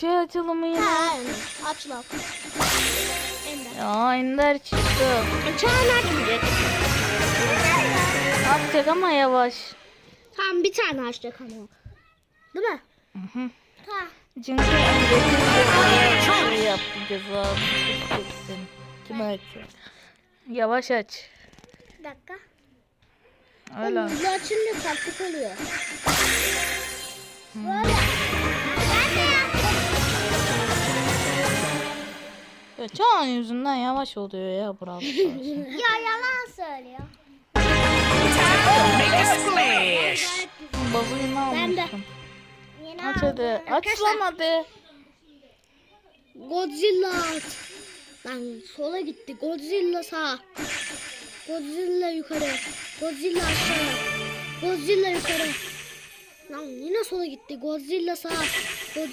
Şey açılımı yine. Aç lan. Ender. Ya Ender çıktı. Çağlar gidecek. Atacak ama yavaş. Tamam bir tane açacak ama. Değil mi? Hı hı. Ha. Çünkü yaptı ceza. Çeksin. Kim açıyor? Yavaş aç. Bir dakika. Öyle. Oğlum, açınca taktik oluyor. Ya Çağan yüzünden yavaş oluyor ya Brawl Stars. Ya yalan söylüyor. Make a splash! Bazını Ben de. almıştım. Yeni Aç hadi. Aç lan hadi. Godzilla at. Lan sola gitti. Godzilla sağ. Godzilla yukarı. Godzilla aşağı. Godzilla yukarı. Lan yine sola gitti. Godzilla sağ. Godzilla